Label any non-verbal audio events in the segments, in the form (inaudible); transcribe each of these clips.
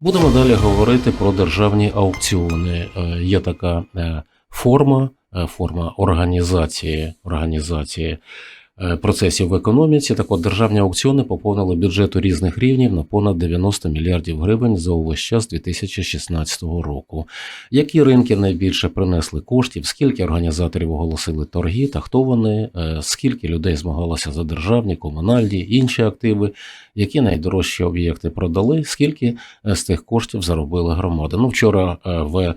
Будемо далі говорити про державні аукціони. Е, Є така е, форма, е, форма організації, організації процесів в економіці. Так от державні аукціони поповнили бюджет у різних рівнів на понад 90 мільярдів гривень за увесь час 2016 року. Які ринки найбільше принесли коштів? Скільки організаторів оголосили торги та хто вони? Е, Скільки людей змагалося за державні, комунальні, інші активи? Які найдорожчі об'єкти продали? Скільки е, з тих коштів заробили громади? Ну, вчора е, в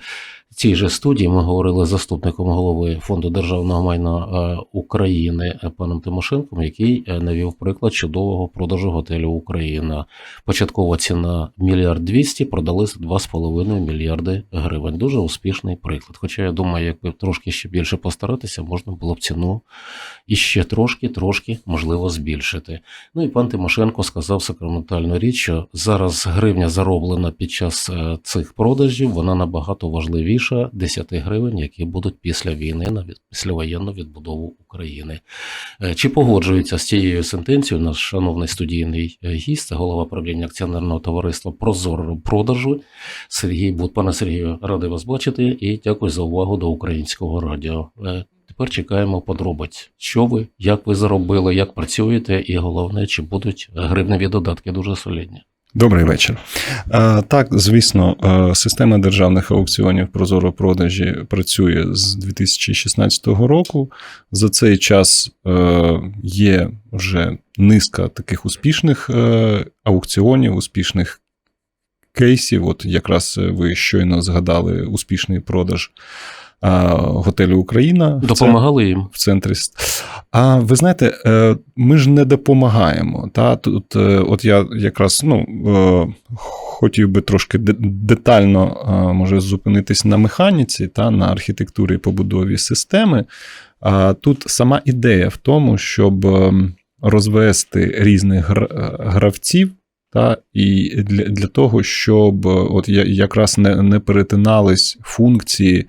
цій же студії ми говорили з заступником голови фонду державного майна е, України паном Тимошенком, який е, навів приклад чудового продажу готелю Україна. Початкова ціна мільярд двісті, продали за 2,5 мільярди гривень. Дуже успішний приклад. Хоча я думаю, якби трошки ще більше постаратися, можна було б ціну іще трошки, трошки можливо збільшити. Ну і пан Тимошенко сказав сакраментальну річ, що зараз гривня зароблена під час е, цих продажів, вона набагато важливіша 10 гривень, які будуть після війни на післявоєнну відбудову України. Е, Чи погоджується з цією сентенцією наш шановний студійний е, гість, голова правління акціонерного товариства Прозоро продажу Сергій Буд. Пане Сергію, радий вас бачити і дякую за увагу до українського радіо. Е, Тепер чекаємо подробиць. Що ви, як ви заробили, як працюєте, і головне, чи будуть гривневі додатки дуже солідні. Добрий вечір. Е, Так, звісно, е, система державних аукціонів Прозоро продажі працює з 2016 року. За цей час е, є вже низка таких успішних аукціонів, успішних кейсів. От якраз ви щойно згадали успішний продаж готелю Україна. Допомагали їм. в центрі. А ви знаєте, е, ми ж не допомагаємо. Та? Тут, е, от я якраз ну, е, хотів би трошки детально може зупинитись на механіці та на архітектурі і побудові системи. А тут сама ідея в тому, щоб розвести різних гравців. Та, і для, для того, щоб от якраз не, не перетинались функції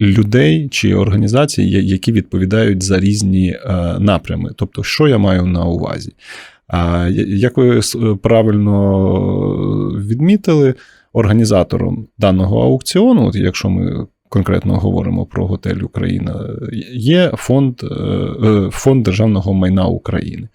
людей чи організацій, які відповідають за різні е, напрями. Тобто, що я маю на увазі? Як ви правильно відмітили, організатором даного аукціону, от якщо ми конкретно говоримо про готель Україна, є фонд, е, е, фонд державного майна України.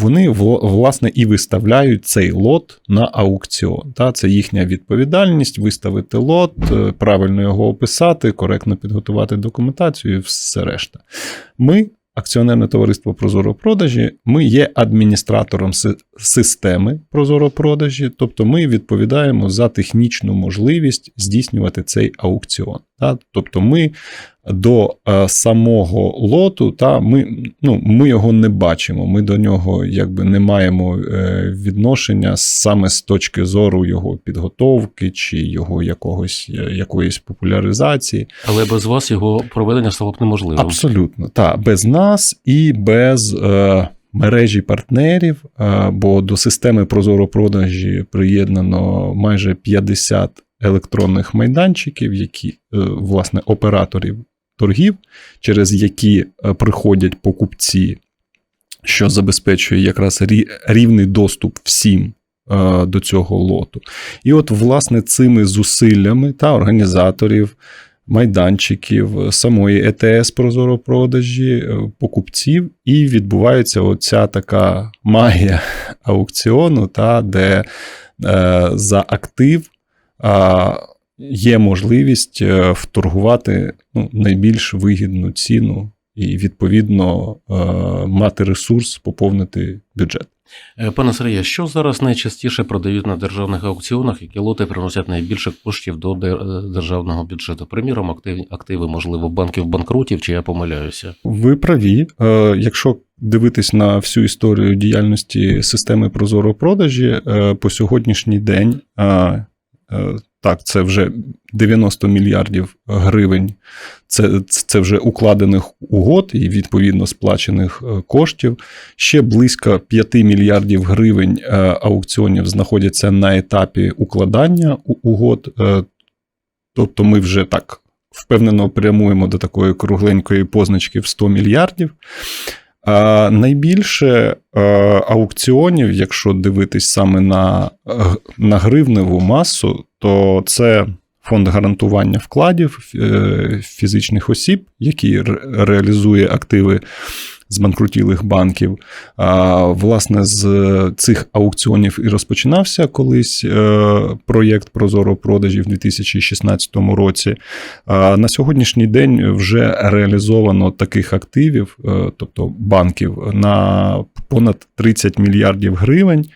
Вони вла- власне і виставляють цей лот на аукціон. Та це їхня відповідальність виставити лот, е, правильно його описати, коректно підготувати документацію і все решта. Ми, акціонерне товариство Прозоро продажі, ми є адміністратором системи Прозоро продажі, тобто ми відповідаємо за технічну можливість здійснювати цей аукціон. Тобто ми до е, самого лоту, та ми, ну, ми його не бачимо. Ми до нього якби не маємо е, відношення саме з точки зору його підготовки чи його якогось е, якоїсь популяризації. Але без вас його проведення стало б неможливим. Абсолютно, так, без нас і без е, мережі партнерів, бо до системи Прозоро продажі приєднано майже 50 електронних майданчиків, які, власне, операторів торгів, через які е, приходять покупці, що забезпечує якраз рівний доступ всім. е, До цього лоту. І от, власне, цими зусиллями та організаторів, майданчиків, е, самої ЕТС Прозоро продажі, е, покупців, і відбувається оця така магія аукціону, та, де е, за актив е, є можливість е, вторгувати ну, найбільш вигідну ціну і, відповідно, е, мати ресурс поповнити бюджет. Е, Пане Сергію, що зараз найчастіше продають на державних аукціонах, які лоти приносять найбільше коштів до державного бюджету? Приміром, актив- активи, можливо, банків банкрутів, чи я помиляюся? Ви праві. Якщо дивитись на всю історію діяльності системи Прозоро продажі, е, по сьогоднішній день так, це вже 90 мільярдів гривень. Це, це вже укладених угод і відповідно сплачених е, коштів. Ще близько 5 мільярдів гривень е, аукціонів знаходяться на етапі укладання угод. Е, Тобто ми вже так впевнено прямуємо до такої кругленької позначки в 100 мільярдів. А найбільше е, аукціонів, якщо дивитись саме на, е, на гривневу масу, то це фонд гарантування вкладів е, фізичних осіб, який ре- реалізує активи збанкрутілих банків. А, власне, з цих аукціонів і розпочинався колись е, проєкт Прозоро продажі в 2016 році. А на сьогоднішній день вже реалізовано таких активів, е, тобто банків, на понад 30 мільярдів гривень.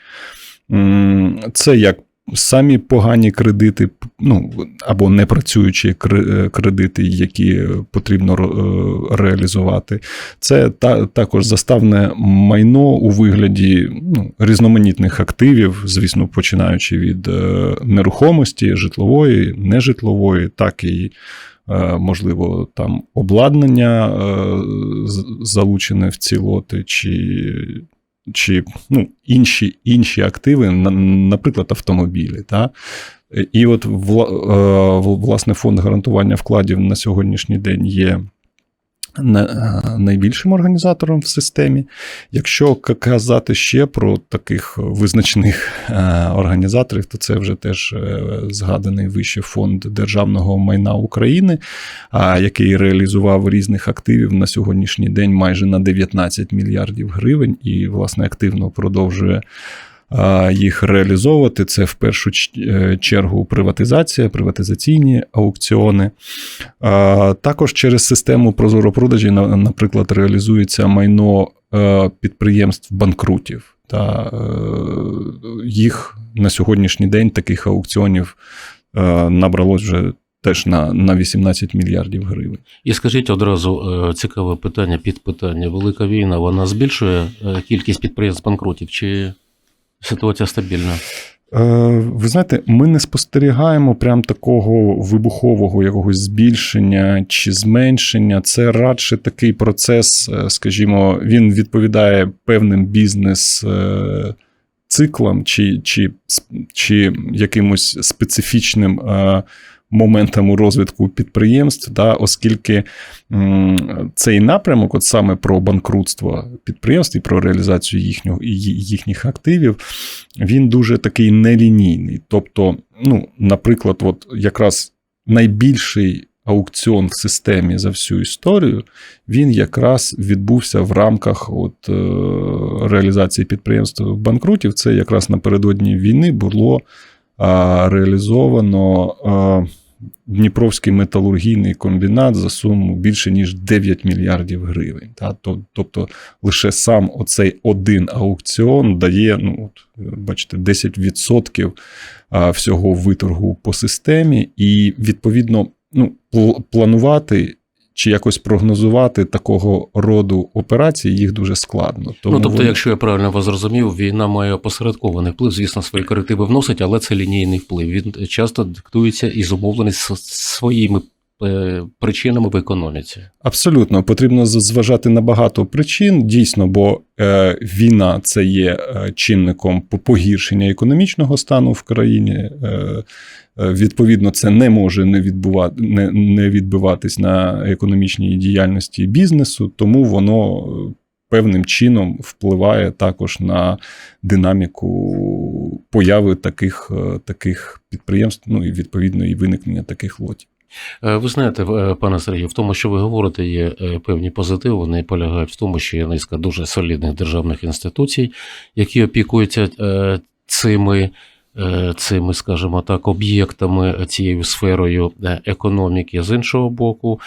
Це як самі погані кредити, ну або непрацюючі кре- кредити, які потрібно е, реалізувати. Це та, також заставне майно у вигляді ну, різноманітних активів, звісно, починаючи від е, нерухомості, житлової, нежитлової, так і. е, Можливо, там обладнання е, залучене в ці лоти, чи, чи ну, інші, інші активи, наприклад, автомобілі. Та? І от е, власне фонд гарантування вкладів на сьогоднішній день є найбільшим організатором в системі. Якщо казати ще про таких визначених е, організаторів, то це вже теж е, згаданий вище фонд державного майна України, який реалізував різних активів на сьогоднішній день майже на 19 мільярдів гривень і, власне, активно продовжує їх реалізовувати. Це в першу е, чергу приватизація, приватизаційні аукціони. Також через систему прозоропродажі, на- наприклад, реалізується майно е, підприємств банкрутів. Та е, їх на сьогоднішній день таких аукціонів набралось вже теж на, на 18 мільярдів гривень. І скажіть одразу цікаве питання, підпитання. Велика війна вона збільшує кількість підприємств банкрутів чи ситуація стабільна? Е, Ви знаєте, ми не спостерігаємо прям такого вибухового якогось збільшення чи зменшення. Це радше такий процес, е, скажімо, він відповідає певним бізнес. е, Циклам чи, чи, чи якимось специфічним моментам у розвитку підприємств, да, оскільки м, цей напрямок, от саме про банкрутство підприємств і про реалізацію їхнього, ї- їхніх активів, він дуже такий нелінійний. Тобто, ну, наприклад, от якраз найбільший аукціон в системі за всю історію, він якраз відбувся в рамках от, е, реалізації підприємств банкрутів. Це якраз напередодні війни було реалізовано Дніпровський металургійний комбінат за суму більше ніж 9 мільярдів гривень. Та? Тобто лише сам оцей один аукціон дає, ну, от, бачите, 10% всього виторгу по системі, і відповідно ну, планувати. Чи якось прогнозувати такого роду операції їх дуже складно. Тому ну, тобто, вони- якщо я правильно вас зрозумів, війна має опосередкований вплив, звісно, свої корективи вносить, але це лінійний вплив. Він часто диктується і зумовлений своїми причинами в економіці. Абсолютно потрібно зважати на багато причин. Дійсно, бо е, війна це є е, чинником погіршення економічного стану в країні. Е, е, відповідно, це не може не, відбувати, не, не відбиватись на економічній діяльності бізнесу, тому воно е, певним чином впливає також на динаміку появи таких, е, таких підприємств, ну і відповідно і виникнення таких лотів. Е, Ви знаєте, е, пане Сергію, в тому, що ви говорите, є е, певні позитиви. Вони полягають в тому, що є низка дуже солідних державних інституцій, які опікуються цими, цими, скажімо так, об'єктами, цією сферою е, економіки. З іншого боку,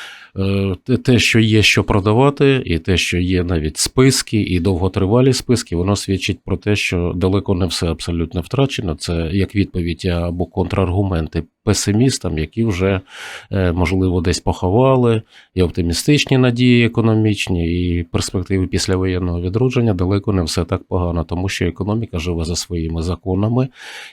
е, те- що є що продавати, і те, що є навіть списки, і довготривалі списки, воно свідчить про те, що далеко не все абсолютно втрачено. Це як відповідь або контраргументи песимістам, які вже е, можливо десь поховали, і оптимістичні надії економічні, і перспективи післявоєнного відродження далеко не все так погано, тому що економіка живе за своїми законами,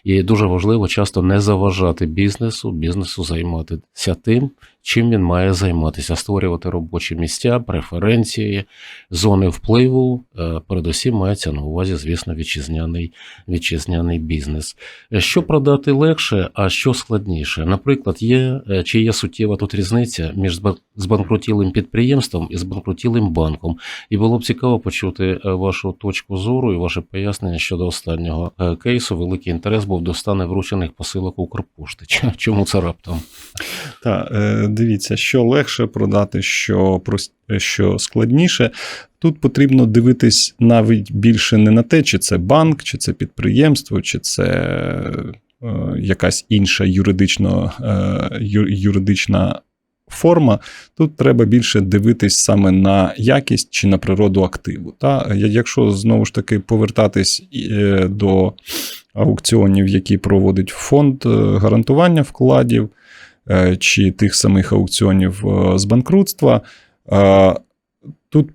і дуже важливо часто не заважати бізнесу, бізнесу займатися тим, чим він має займатися, створювати робочі місця, преференції, зони впливу. Е, Передусім мається на увазі, звісно, вітчизняний, вітчизняний бізнес. Е, Що продати легше, а що складніше? Наприклад, є е, чи є суттєва тут різниця між збанкрутілим підприємством і збанкрутілим банком. І було б цікаво почути вашу точку зору і ваше пояснення щодо останнього кейсу. Великий інтерес був до стане вручених посилок Укрпошти. Чому це раптом? Так, дивіться, що легше продати, що, що складніше. Тут потрібно дивитись навіть більше не на те, чи це банк, чи це підприємство, чи це е, якась інша юридично, е, юридична форма. Тут треба більше дивитись саме на якість чи на природу активу. Та? Якщо знову ж таки повертатись е, до аукціонів, які проводить фонд гарантування вкладів, чи тих самих аукціонів е, з банкрутства. Е, Тут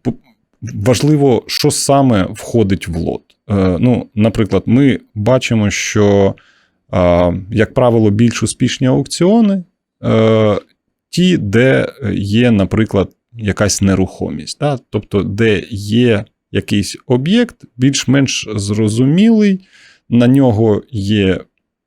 важливо, що саме входить в лот. Е, Ну, наприклад, ми бачимо, що, е, як правило, більш успішні аукціони, е, ті, де є, наприклад, якась нерухомість, да? тобто, де є якийсь об'єкт, більш-менш зрозумілий, на нього є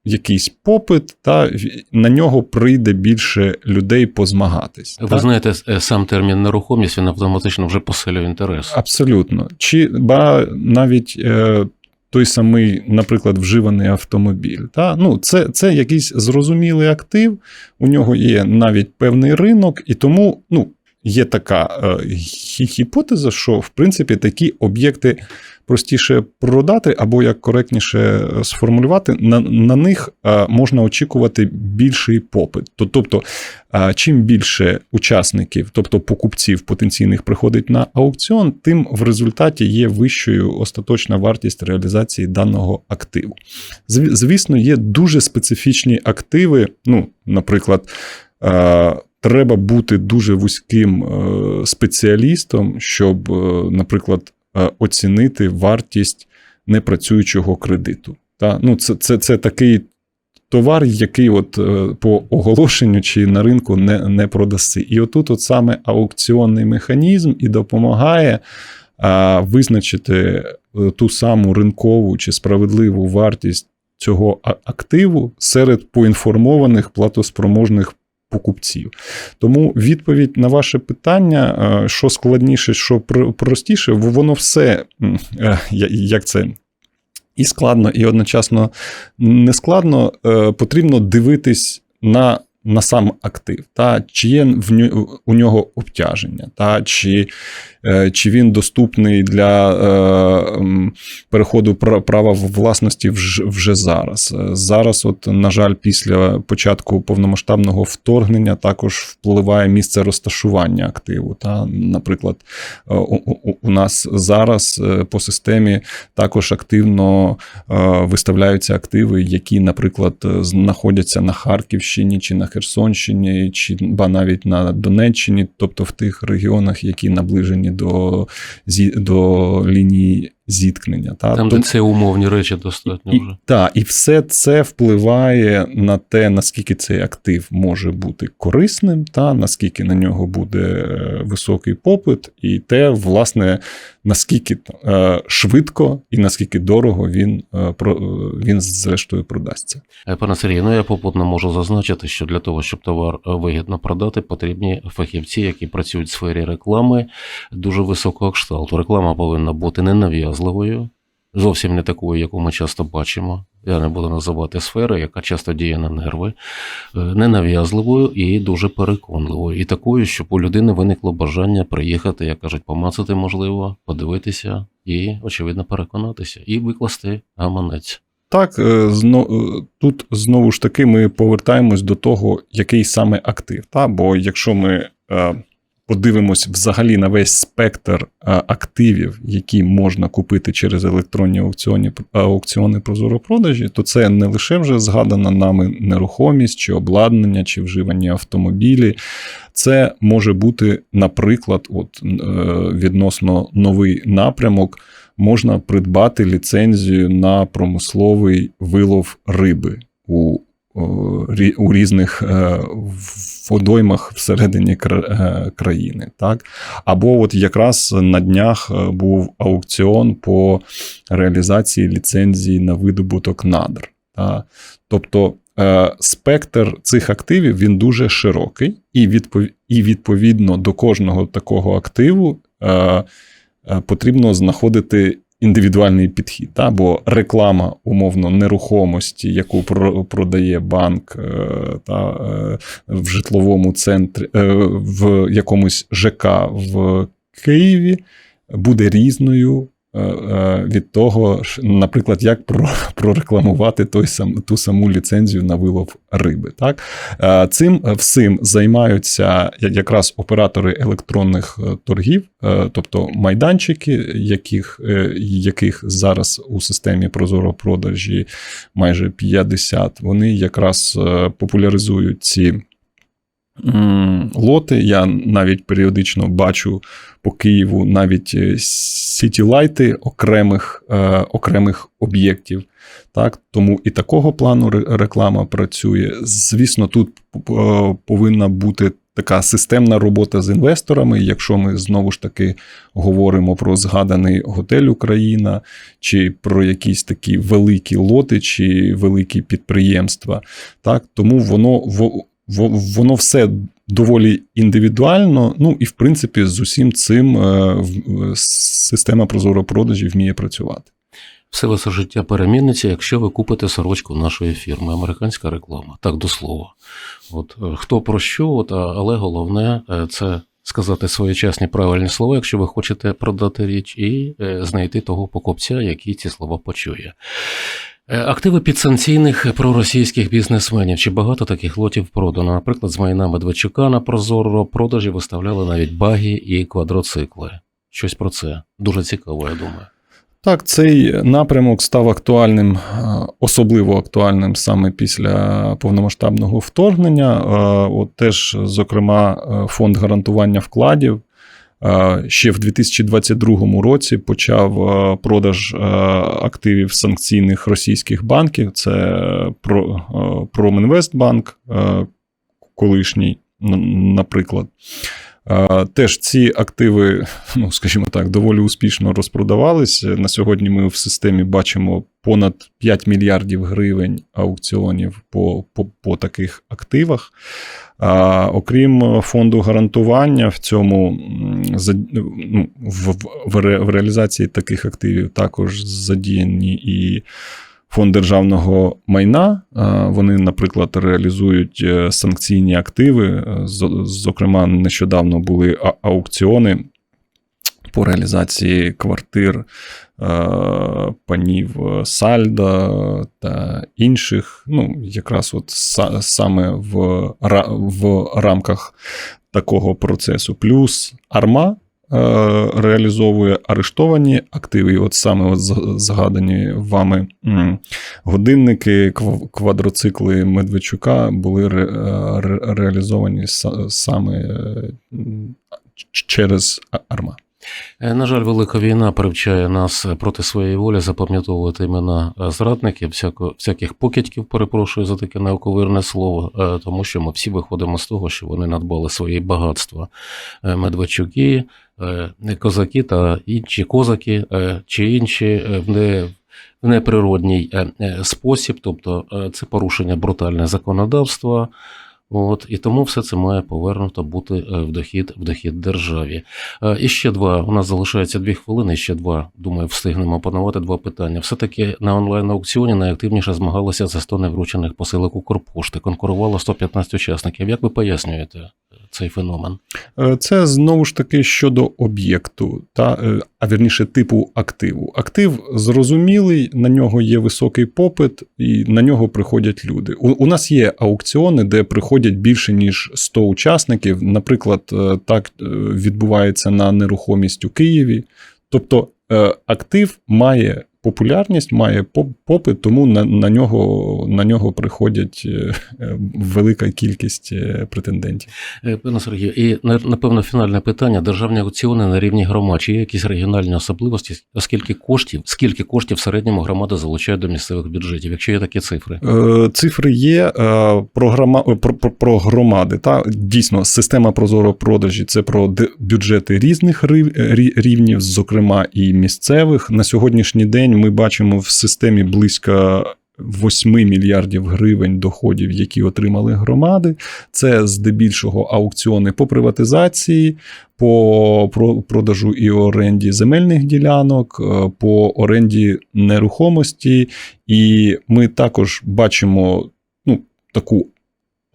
якийсь попит, та на нього прийде більше людей позмагатись. Ви та? знаєте, е, сам термін нерухомість він автоматично вже посилює інтерес. Абсолютно. Чи ба навіть е, той самий, наприклад, вживаний автомобіль. Та? Ну, це, це якийсь зрозумілий актив, у нього є навіть певний ринок, і тому ну, є така е, гіпотеза, що в принципі такі об'єкти простіше продати, або як коректніше е, сформулювати, на, на них е, можна очікувати більший попит. То- Тобто, а чим більше учасників, тобто покупців потенційних, приходить на аукціон, тим в результаті є вищою остаточна вартість реалізації даного активу. Зв- Звісно, є дуже специфічні активи. Ну, наприклад, е, треба бути дуже вузьким е, спеціалістом, щоб, е, наприклад, е, оцінити вартість непрацюючого кредиту. Та? Ну, це, це, це такий товар, який от по оголошенню чи на ринку не, не продаси. І отут от саме аукціонний механізм і допомагає а, визначити ту саму ринкову чи справедливу вартість цього активу серед поінформованих платоспроможних покупців. Тому відповідь на ваше питання, е, що складніше, що пр- простіше, воно все е, як це. І складно, і одночасно не складно, е, потрібно дивитись на, на сам актив, та, чи є в у нього обтяження, та, чи, чи він доступний для е, переходу пра- права власності вже, зараз. Е, Зараз, от, на жаль, після початку повномасштабного вторгнення також впливає місце розташування активу. Та, наприклад, е, у, нас зараз е, по системі також активно е, виставляються активи, які, наприклад, е, знаходяться на Харківщині чи на Херсонщині, чи ба навіть на Донеччині, тобто в тих регіонах, які наближені до, зі- до лінії зіткнення. Та? Там, Тому- де це умовні речі достатньо і, вже. та, і все це впливає на те, наскільки цей актив може бути корисним, та наскільки на нього буде е, високий попит, і те, власне, наскільки е, швидко і наскільки дорого він, е, про, е, він зрештою продасться. Е, Пане Сергію, ну я попутно можу зазначити, що для того, щоб товар вигідно продати, потрібні фахівці, які працюють в сфері реклами дуже високого кшталту. Реклама повинна бути ненав'язливою, зовсім не такою, яку ми часто бачимо. Я не буду називати сфери, яка часто діє на нерви, Е, ненав'язливою і дуже переконливою. І такою, щоб у людини виникло бажання приїхати, як кажуть, помацати можливо, подивитися і, очевидно, переконатися, і викласти гаманець. Так, е, е, тут знову ж таки ми повертаємось до того, який саме актив. Та? Бо якщо ми подивимось взагалі на весь спектр активів, які можна купити через електронні аукціони, аукціони прозоропродажі, то це не лише вже згадана нами нерухомість, чи обладнання, чи вживані автомобілі. Це може бути, наприклад, от, е, відносно новий напрямок можна придбати ліцензію на промисловий вилов риби у, у різних е, водоймах всередині е, країни. Так? Або от якраз на днях е, був аукціон по реалізації ліцензії на видобуток надр. Та? Тобто спектр цих активів він дуже широкий, і, відповідно до кожного такого активу потрібно знаходити індивідуальний підхід. Та? Бо реклама умовно нерухомості, яку продає банк е, та, е, в житловому центрі, е, в якомусь ЖК в Києві, буде різною. Е, е, Від того, наприклад, як (laughs) прорекламувати той сам, ту саму ліцензію на вилов риби. Так? Е, Цим всім займаються якраз оператори електронних торгів, тобто майданчики, яких, яких зараз у системі Прозоро продажі майже 50, вони якраз популяризують ці. Лоти я навіть періодично бачу по Києву навіть е, сітілайти окремих, е, окремих об'єктів. Так, тому і такого плану реклама працює. Звісно, тут е, повинна бути така системна робота з інвесторами. Якщо ми знову ж таки говоримо про згаданий готель Україна, чи про якісь такі великі лоти, чи великі підприємства. Так, тому воно во- во- воно все доволі індивідуально. Ну і в принципі з усім цим е, е, система прозоро продажі вміє працювати. Все ваше життя переміниться, якщо ви купите сорочку нашої фірми. Американська реклама. Так до слова. От е, хто про що, от, але головне це сказати своєчасні правильні слова, якщо ви хочете продати річ, і знайти того покупця, який ці слова почує. Е, Активи підсанкційних проросійських бізнесменів. Чи багато таких лотів продано? Наприклад, з майна Медведчука на Прозоро продажі виставляли навіть баги і квадроцикли. Щось про це. Дуже цікаво, я думаю. Так, цей напрямок став актуальним, е, особливо актуальним саме після повномасштабного вторгнення. Е, От теж, зокрема, фонд гарантування вкладів ще в 2022 році почав е, продаж е, активів санкційних російських банків. Це е, Промінвестбанк, е, колишній, наприклад. Е, Теж ці активи, ну скажімо так, доволі успішно розпродавались. На сьогодні ми в системі бачимо понад 5 мільярдів гривень аукціонів по, по, по таких активах. Окрім фонду гарантування, в цьому ну, в, в, реалізації таких активів також задіяні і фонд державного майна. Вони, наприклад, реалізують е, санкційні активи. Е, Зокрема, нещодавно були аукціони по реалізації квартир е, панів Сальда та інших. Ну, якраз от саме в, в рамках такого процесу. Плюс Арма. е, Реалізовує арештовані активи, і от саме от згадані вами годинники, кв- квадроцикли Медведчука були ре, е, ре- реалізовані саме е, через Арма. Е, На жаль, велика війна привчає нас проти своєї волі запам'ятовувати імена е, зрадників, всяко, всяких покидьків, перепрошую за таке науковирне слово, е, тому що ми всі виходимо з того, що вони надбали свої багатства. Е, Медведчуки, е, козаки та інші козаки е, чи інші е, в неприродній е, е, спосіб, тобто е, це порушення брутальне законодавства. От, і тому все це має повернуто бути е, в дохід, в дохід державі. Е, І ще два. У нас залишається дві хвилини. Ще два. Думаю, встигнемо опанувати два питання. Все-таки на онлайн-аукціоні найактивніше змагалися за 100 невручених посилок Укрпошти. Конкурувало 115 учасників. Як ви пояснюєте цей феномен? Е, Це знову ж таки щодо об'єкту, та, е, а вірніше типу активу. Актив зрозумілий, на нього є високий попит, і на нього приходять люди. У, у нас є аукціони, де приходять більше ніж 100 учасників. Наприклад, е, так відбувається на нерухомість у Києві. Тобто актив має популярність, має поп- попит, тому на, на, нього, на нього приходять е, е, велика кількість е, претендентів. Пане Сергію, і на- напевно фінальне питання: державні аукціони на рівні громад. Чи є якісь регіональні особливості? Оскільки коштів, скільки коштів в середньому громади залучають до місцевих бюджетів? Якщо є такі цифри? Цифри є програма е, про, про, про громади. Та дійсно система прозоро продажі це про бюджети різних рівнів, зокрема і місцевих. На сьогоднішній день ми бачимо в системі близько 8 мільярдів гривень доходів, які отримали громади. Це здебільшого аукціони по приватизації, по продажу і оренді земельних ділянок, е, по оренді нерухомості. І ми також бачимо ну, таку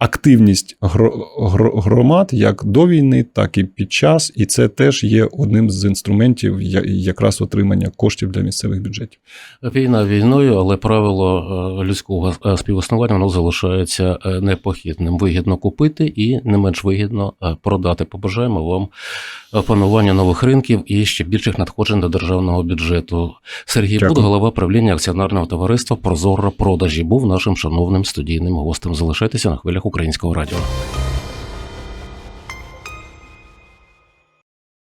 активність гро- гро- громад як до війни, так і під час. І це теж є одним з інструментів якраз отримання коштів для місцевих бюджетів. Війна війною, але правило е, людського е, співіснування воно залишається е, непохитним. Вигідно купити і не менш вигідно продати. Побажаємо вам е, панування нових ринків і ще більших надходжень до державного бюджету. Сергій Дякую. Буд, голова правління акціонерного товариства Прозоро продажі, був нашим шановним студійним гостем. Залишайтеся на хвилях українського радіо.